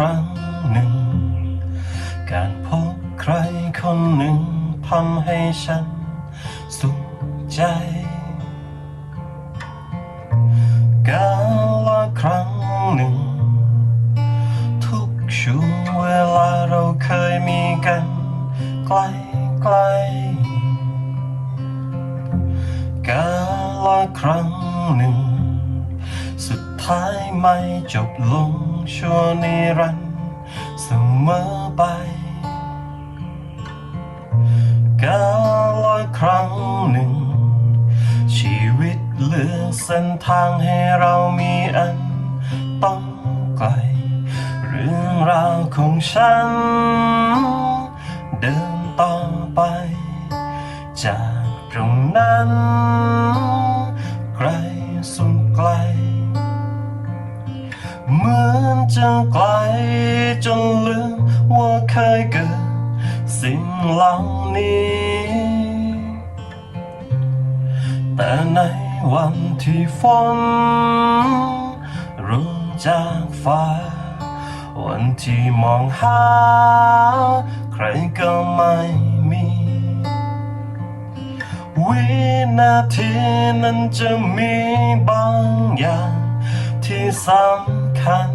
ครั้งหนึ่ง การพบใครคนหนึ่งทำให้ฉันสุขใจ การ จบลงชั่วนิรันดร์เสมอไปกาละครั้งหนึ่ง ชีวิตเลือกเส้นทางให้เรามีอันต้องไกล เรื่องราวของฉัน เดินต่อไป จากตรงนั้น ยเกิดสิ่งเหล่านี้ แต่ในวันที่ฝนร่วงจากฟ้า วันที่มองหา ใครก็ไม่มี วินาทีนั้นจะมีบางอย่างที่สำคัญ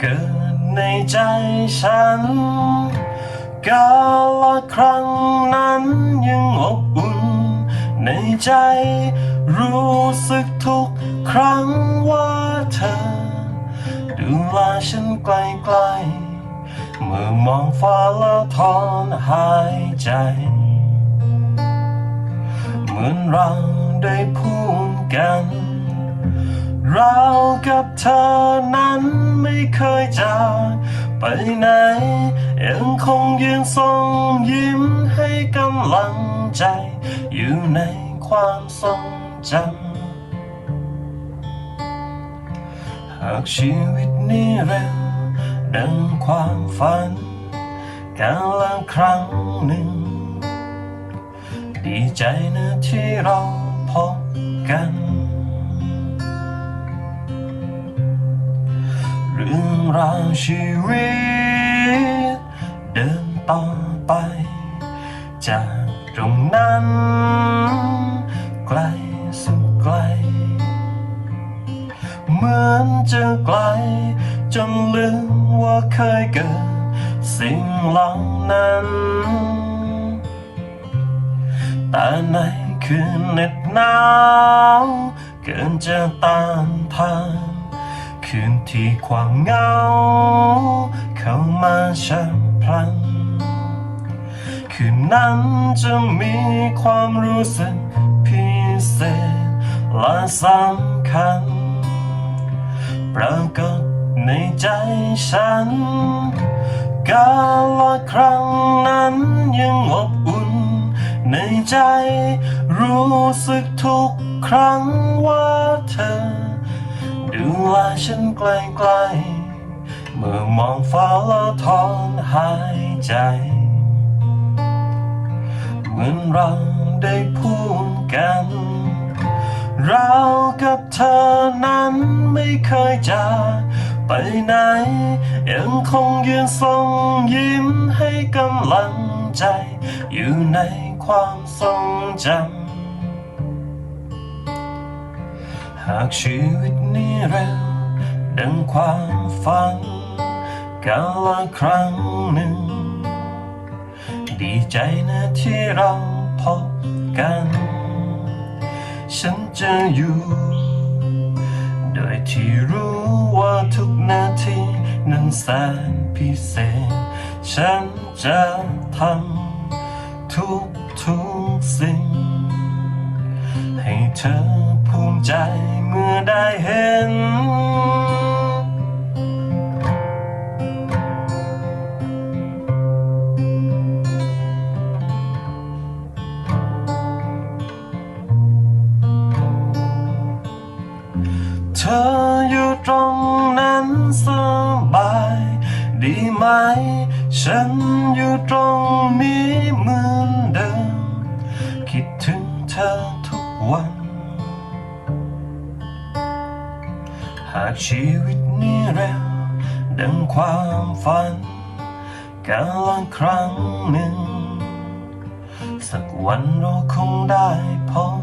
เกิด ในใจฉัน กาละครั้งนั้นยังอบอุ่น ในใจรู้สึกทุกครั้งว่าเธอ ดูแลฉันไกลๆเมื่อมองฟ้าแล้วถอนหายใจ เหมือนเราได้พูดกัน เรากับเธอนั้นไม่เคยจากไปไหน ยังคงยืนส่งยิ้มให้กำลังใจ อยู่ในความทรงจำหากชีวิตนี้เร็วดังความฝันกาละครั้งหนึ่ง ดีใจนะที่เราพบกัน รื่องราชีวิต เดินต่อไป จากตรงนั้น ไกลสุดไกล เหมือนจะไกล จนลืมว่าเคยเกิด สิ่งเหล่านั้น แต่ในคืนเหน็ดหนาว เกินจะต้านทาน คืนที่ความเหงา เข้ามาฉับพลัน คืนนั้นจะมีความรู้สึกพิเศษและสำคัญ ปรากฏในใจฉันกาลครั้งนั้นยังอบอุ่น ในใจรู้สึกทุกครั้งว่าเธอ ดูแลฉันไกลๆเมื่อมองฟ้าแล้วถอนหายใจ เหมือนเราได้พูดกัน เรากับเธอนั้นไม่เคยจากไปไหน ยังคงยืนส่งยิ้มให้กำลังใจ อยู่ในความทรงจำ หากชีวิตนี้เร็วดังความฝันกาละครั้งหนึ่ง ดีใจนะที่เราพบกัน ฉันจะอยู่ โดยที่รู้ว่าทุกนาทีนั้นแสนพิเศษ ฉันจะทำทุกทุกๆสิ่ง ให้เธอ ใจเมื่อได้เห็น เธออยู่ตรงนั้นสบาย ดีไหม ฉันอยู่ตรงนี้เหมือนเดิม คิดถึงเธอทุกวันากชีวิตนี้เร็วดังความฝันกาลครั้งหนึ่ง สักวันเราคงได้พบ